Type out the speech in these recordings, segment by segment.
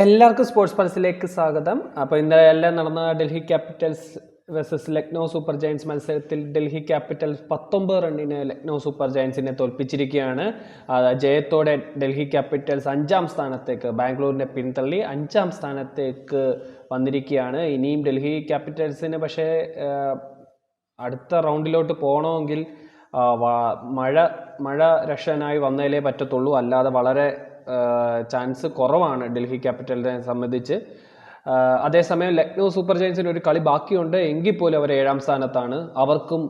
എല്ലാവർക്കും സ്പോർട്സ് പൾസിലേക്ക് സ്വാഗതം. അപ്പോൾ ഇന്നലെ എല്ലാം നടന്ന Delhi Capitals versus Lucknow Super Giants മത്സരത്തിൽ ഡൽഹി ക്യാപിറ്റൽസ് പത്തൊമ്പത് റണ്ണിന് ലക്നൗ സൂപ്പർ ജയൻസിനെ തോൽപ്പിച്ചിരിക്കുകയാണ്. ജയത്തോടെ ഡൽഹി ക്യാപിറ്റൽസ് അഞ്ചാം സ്ഥാനത്തേക്ക് ബാംഗ്ലൂരിനെ പിന്തള്ളി അഞ്ചാം സ്ഥാനത്തേക്ക് വന്നിരിക്കുകയാണ്. ഇനിയും ഡൽഹി ക്യാപിറ്റൽസിന് പക്ഷേ അടുത്ത റൗണ്ടിലോട്ട് പോകണമെങ്കിൽ മഴ മഴ രക്ഷനായി വന്നതിലേ പറ്റത്തുള്ളൂ. അല്ലാതെ വളരെ ചാൻസ് കുറവാണ് ഡൽഹി ക്യാപിറ്റലിനെ സംബന്ധിച്ച്. അതേസമയം ലക്നൗ സൂപ്പർ ജയൻസിന് ഒരു കളി ബാക്കിയുണ്ട്. എങ്കിൽ പോലും അവർ ഏഴാം സ്ഥാനത്താണ്. അവർക്കും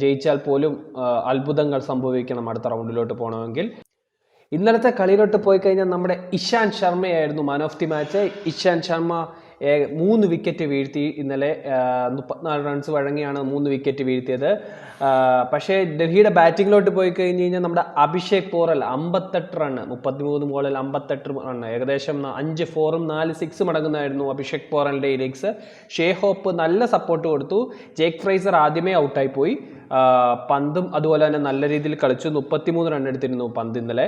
ജയിച്ചാൽ പോലും അത്ഭുതങ്ങൾ സംഭവിക്കണം അടുത്ത റൗണ്ടിലോട്ട് പോകണമെങ്കിൽ ഇന്നലത്തെ കളിയിലോട്ട് പോയി കഴിഞ്ഞാൽ നമ്മുടെ Ishant ശർമ്മയായിരുന്നു man of the match Ishant Sharma മൂന്ന് വിക്കറ്റ് വീഴ്ത്തി ഇന്നലെ മുപ്പത്തിനാല് റൺസ് വഴങ്ങിയാണ് മൂന്ന് വിക്കറ്റ് വീഴ്ത്തിയത്. പക്ഷേ ഡൽഹിയുടെ ബാറ്റിങ്ങിലോട്ട് പോയി കഴിഞ്ഞ് കഴിഞ്ഞാൽ നമ്മുടെ അഭിഷേക് പോറൽ അമ്പത്തെട്ട് റണ്ണ് മുപ്പത്തിമൂന്ന് ബോളിൽ അമ്പത്തെട്ട് റണ്ണ് ഏകദേശം അഞ്ച് ഫോറും നാല് സിക്സും അടങ്ങുന്നതായിരുന്നു അഭിഷേക് പോറലിന്റെ ഇന്നിങ്സ് ഷേഹോപ്പ് നല്ല സപ്പോർട്ട് കൊടുത്തു. ജേക്ക് ഫ്രൈസർ ആദ്യമേ ഔട്ടായി പോയി. പന്തും അതുപോലെ തന്നെ നല്ല രീതിയിൽ കളിച്ചു. മുപ്പത്തിമൂന്ന് റൺ എടുത്തിരുന്നു പന്ത് ഇന്നലെ.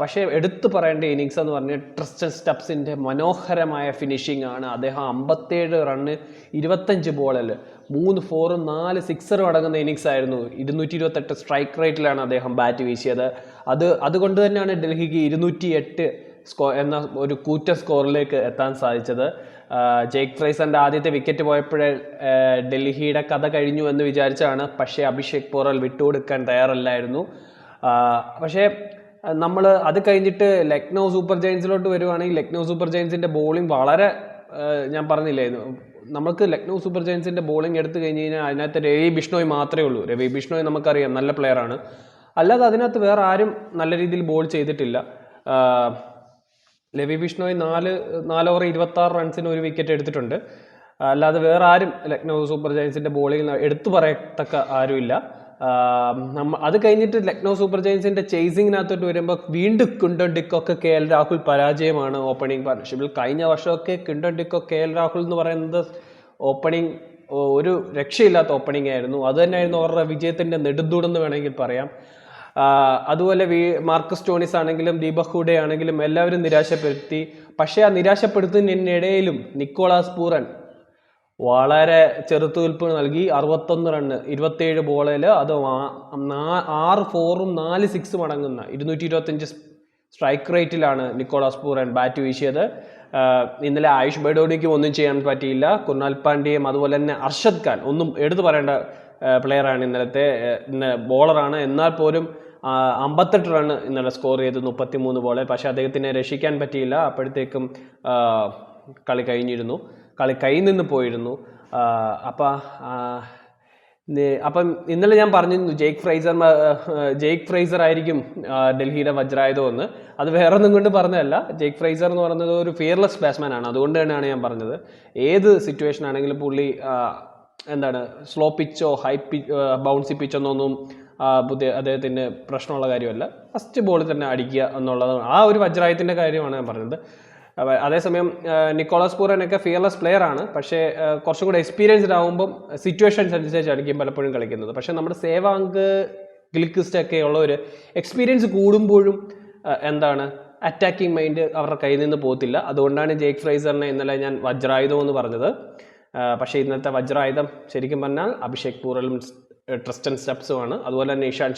പക്ഷേ എടുത്തു പറയേണ്ട ഇന്നിങ്സ് എന്ന് പറഞ്ഞാൽ ട്രിസ്റ്റൻ സ്റ്റപ്സിന്റെ മനോഹരമായ ഫിനിഷിംഗ് ആണ്. അദ്ദേഹം അമ്പത്തേഴ് റണ്ണ് ഇരുപത്തഞ്ച് ബോളിൽ മൂന്ന് ഫോറും നാല് സിക്സറും അടങ്ങുന്ന ഇന്നിങ്സ് ആയിരുന്നു. ഇരുന്നൂറ്റി ഇരുപത്തെട്ട് സ്ട്രൈക്ക് റേറ്റിലാണ് അദ്ദേഹം ബാറ്റ് വീശിയത്. അത് അതുകൊണ്ട് തന്നെയാണ് ഡൽഹിക്ക് ഇരുന്നൂറ്റി എട്ട് സ്കോ എന്ന ഒരു കൂറ്റ സ്കോറിലേക്ക് എത്താൻ സാധിച്ചത്. ജേക്ക് ഫ്രൈസന്റെ ആദ്യത്തെ വിക്കറ്റ് പോയപ്പോഴേ ഡൽഹിയുടെ കഥ കഴിഞ്ഞു എന്ന് വിചാരിച്ചാണ് പക്ഷേ അഭിഷേക് പോറൽ വിട്ടുകൊടുക്കാൻ തയ്യാറല്ലായിരുന്നു. പക്ഷേ നമ്മൾ അത് കഴിഞ്ഞിട്ട് ലക്നൗ സൂപ്പർ ജയൻസിലോട്ട് വരുവാണെങ്കിൽ ലക്നൗ സൂപ്പർ ജയൻസിന്റെ ബോളിംഗ് വളരെ ഞാൻ പറഞ്ഞില്ലായിരുന്നു നമുക്ക് ലക്നൗ സൂപ്പർ ജയൻസിന്റെ ബോളിംഗ് എടുത്തു കഴിഞ്ഞ് കഴിഞ്ഞാൽ അതിനകത്ത് രവി ബിഷ്ണോയ് മാത്രമേ ഉള്ളൂ. രവി ബിഷ്ണോയ് നമുക്കറിയാം നല്ല പ്ലെയറാണ് അല്ലാതെ അതിനകത്ത് വേറെ ആരും നല്ല രീതിയിൽ ബോൾ ചെയ്തിട്ടില്ല. ലവി ബിഷ്ണോയ് നാല് നാല് ഓവർ ഇരുപത്തി ആറ് റൺസിന് ഒരു വിക്കറ്റ് എടുത്തിട്ടുണ്ട്. അല്ലാതെ വേറെ ആരും ലക്നൗ സൂപ്പർ ജയൻസിന്റെ ബോളിംഗ് എടുത്തു പറയത്തക്ക ആരുമില്ല. അത് കഴിഞ്ഞിട്ട് ലക്നൗ സൂപ്പർ ജയൻസിന്റെ ചേസിങ്ങിനകത്തോട്ട് വരുമ്പോൾ വീണ്ടും കിണ്ടൺ ഡിക്കൊക്കെ കെ എൽ രാഹുൽ പരാജയമാണ് ഓപ്പണിംഗ് പാർട്ണർഷിപ്പിൽ കഴിഞ്ഞ വർഷമൊക്കെ Quinton de Kock K L Rahul എന്ന് പറയുന്നത് ഓപ്പണിംഗ് ഒരു രക്ഷയില്ലാത്ത ഓപ്പണിംഗ് ആയിരുന്നു. അത് തന്നെയായിരുന്നു അവരുടെ വിജയത്തിന്റെ നെടുന്തൂടെന്ന് വേണമെങ്കിൽ പറയാം. അതുപോലെ വി മാർക്കസ് ടോണിസ് ആണെങ്കിലും ദീപക് ഹൂഡെ ആണെങ്കിലും എല്ലാവരും നിരാശപ്പെടുത്തി. പക്ഷേ ആ നിരാശപ്പെടുത്തുന്നതിനിടയിലും നിക്കോളാസ് പൂറൻ വളരെ ചെറുത്തുനിൽപ്പ് നൽകി. അറുപത്തൊന്ന് റണ്ണ് ഇരുപത്തേഴ് ബോളിൽ അത് ആറ് ഫോറും നാല് സിക്സും അടങ്ങുന്ന ഇരുന്നൂറ്റി ഇരുപത്തഞ്ച് സ്ട്രൈക്ക് റേറ്റിലാണ് നിക്കോളാസ് പൂറൻ ബാറ്റ് വീശിയത്. ഇന്നലെ ആയുഷ് ബൈഡോണിക്കും ഒന്നും ചെയ്യാൻ പറ്റിയില്ല. കുർണാൽ പാണ്ഡ്യയും അതുപോലെ തന്നെ അർഷദ് ഖാൻ ഒന്നും എടുത്തു പറയേണ്ട പ്ലെയറാണ് ഇന്നലത്തെ ബോളറാണ് എന്നാൽ പോലും അമ്പത്തെട്ട് റൺ ഇന്നലെ സ്കോർ ചെയ്ത് മുപ്പത്തി മൂന്ന് ബോളെ പക്ഷേ അദ്ദേഹത്തിനെ രക്ഷിക്കാൻ പറ്റിയില്ല. അപ്പോഴത്തേക്കും കളി കഴിഞ്ഞിരുന്നു. കളി കൈ നിന്ന് പോയിരുന്നു. അപ്പം അപ്പം ഇന്നലെ ഞാൻ പറഞ്ഞിരുന്നു ജേക്ക് ഫ്രൈസർ ജേക്ക് ഫ്രൈസർ ആയിരിക്കും ഡൽഹിയുടെ വജ്രായുധം എന്ന്. അത് വേറെ ഒന്നും കൊണ്ട് പറഞ്ഞതല്ല. ജേക്ക് ഫ്രൈസർ എന്ന് പറയുന്നത് ഒരു ഫിയർലെസ് ബാറ്റ്സ്മാൻ ആണ്. അതുകൊണ്ട് തന്നെയാണ് ഞാൻ പറഞ്ഞത്. ഏത് സിറ്റുവേഷൻ ആണെങ്കിലും പുള്ളി എന്താണ് സ്ലോ പിച്ചോ ഹൈ പിച്ച് ബൗൺസി പിച്ചോ എന്നൊന്നും ആ, പുതിയ അദ്ദേഹത്തിന് പ്രശ്നമുള്ള കാര്യമല്ല. ഫസ്റ്റ് ബോളിൽ തന്നെ അടിക്കുക എന്നുള്ളതാണ്. ആ ഒരു വജ്രായത്തിന്റെ കാര്യമാണ് ഞാൻ പറഞ്ഞത്. അതേസമയം നിക്കോളസ് പൂരനൊക്കെ ഫിയർലെസ് പ്ലെയർ ആണ്. പക്ഷേ കുറച്ചും കൂടെ എക്സ്പീരിയൻസ്ഡ് ആകുമ്പം സിറ്റുവേഷൻസ് അനുസരിച്ചായിരിക്കും പലപ്പോഴും കളിക്കുന്നത്. പക്ഷേ നമ്മുടെ സേവാങ്ക് ഗിൽക്രിസ്റ്റ് ഒക്കെ ഉള്ള ഒരു എക്സ്പീരിയൻസ് കൂടുമ്പോഴും എന്താണ് അറ്റാക്കിംഗ് മൈൻഡ് അവരുടെ കയ്യിൽ നിന്ന് പോകത്തില്ല. അതുകൊണ്ടാണ് ജേക്ക് ഫ്രൈസറിനെ ഇന്നലെ ഞാൻ വജ്രായുധം എന്ന് പറഞ്ഞത്. പക്ഷേ ഇന്നത്തെ വജ്രായുധം ശരിക്കും പറഞ്ഞാൽ അഭിഷേക് പൂറലും ട്രസ്റ്റൻ സ്റ്റെപ്സുമാണ് അതുപോലെ തന്നെ ഇഷാൻ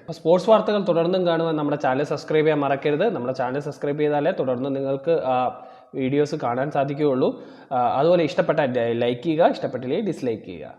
അപ്പോൾ സ്പോർട്സ് വാർത്തകൾ തുടർന്നും കാണുവാൻ നമ്മുടെ ചാനൽ സബ്സ്ക്രൈബ് ചെയ്യാൻ മറക്കരുത്. നമ്മുടെ ചാനൽ സബ്സ്ക്രൈബ് ചെയ്താലേ തുടർന്ന് നിങ്ങൾക്ക് വീഡിയോസ് കാണാൻ സാധിക്കുകയുള്ളൂ. അതുപോലെ ഇഷ്ടപ്പെട്ട ലൈക്ക് ചെയ്യുക ഇഷ്ടപ്പെട്ടില്ലെങ്കിൽ ഡിസ്ലൈക്ക് ചെയ്യുക.